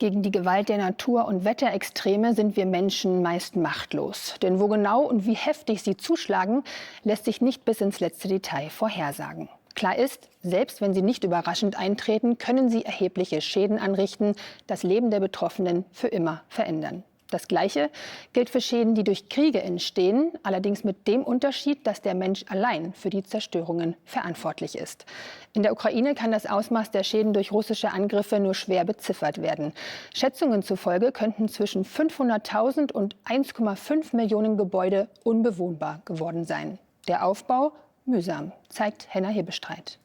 Gegen die Gewalt der Natur- und Wetterextreme sind wir Menschen meist machtlos. Denn wo genau und wie heftig sie zuschlagen, lässt sich nicht bis ins letzte Detail vorhersagen. Klar ist, selbst wenn sie nicht überraschend eintreten, können sie erhebliche Schäden anrichten, das Leben der Betroffenen für immer verändern. Das Gleiche gilt für Schäden, die durch Kriege entstehen, allerdings mit dem Unterschied, dass der Mensch allein für die Zerstörungen verantwortlich ist. In der Ukraine kann das Ausmaß der Schäden durch russische Angriffe nur schwer beziffert werden. Schätzungen zufolge könnten zwischen 500.000 und 1,5 Millionen Gebäude unbewohnbar geworden sein. Der Aufbau mühsam, zeigt Henna Hebestreit.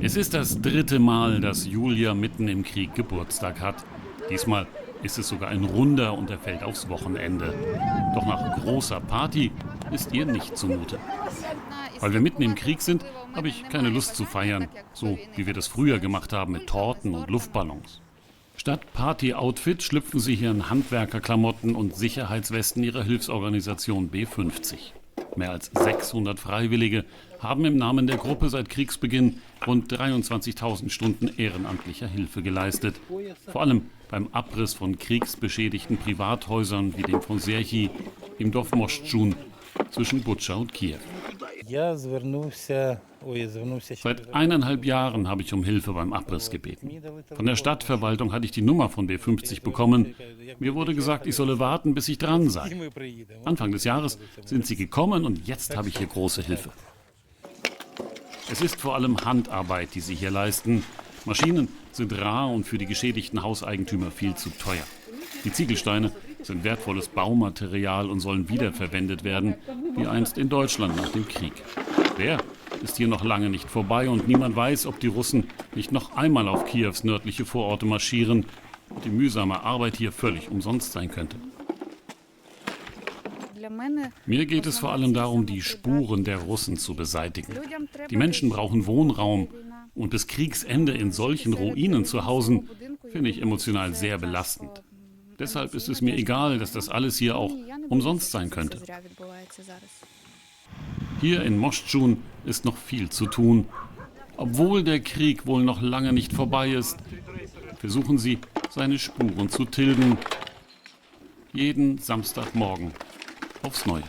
Es ist das dritte Mal, dass Julia mitten im Krieg Geburtstag hat. Diesmal ist es sogar ein runder und er fällt aufs Wochenende. Doch nach großer Party ist ihr nicht zumute. Weil wir mitten im Krieg sind, habe ich keine Lust zu feiern, so wie wir das früher gemacht haben mit Torten und Luftballons. Statt Party-Outfit schlüpfen sie hier in Handwerkerklamotten und Sicherheitswesten ihrer Hilfsorganisation B50. Mehr als 600 Freiwillige haben im Namen der Gruppe seit Kriegsbeginn rund 23.000 Stunden ehrenamtlicher Hilfe geleistet. Vor allem beim Abriss von kriegsbeschädigten Privathäusern wie dem von Serchi im Dorf Moschtschun zwischen Butscha und Kiew. Seit eineinhalb Jahren habe ich um Hilfe beim Abriss gebeten. Von der Stadtverwaltung hatte ich die Nummer von B50 bekommen. Mir wurde gesagt, ich solle warten, bis ich dran sei. Anfang des Jahres sind sie gekommen und jetzt habe ich hier große Hilfe. Es ist vor allem Handarbeit, die sie hier leisten. Maschinen sind rar und für die geschädigten Hauseigentümer viel zu teuer. Die Ziegelsteine sind wertvolles Baumaterial und sollen wiederverwendet werden, wie einst in Deutschland nach dem Krieg. Der ist hier noch lange nicht vorbei und niemand weiß, ob die Russen nicht noch einmal auf Kiews nördliche Vororte marschieren und die mühsame Arbeit hier völlig umsonst sein könnte. Mir geht es vor allem darum, die Spuren der Russen zu beseitigen. Die Menschen brauchen Wohnraum und bis Kriegsende in solchen Ruinen zu hausen, finde ich emotional sehr belastend. Deshalb ist es mir egal, dass das alles hier auch umsonst sein könnte. Hier in Moschtschun ist noch viel zu tun. Obwohl der Krieg wohl noch lange nicht vorbei ist, versuchen sie, seine Spuren zu tilgen. Jeden Samstagmorgen aufs Neue.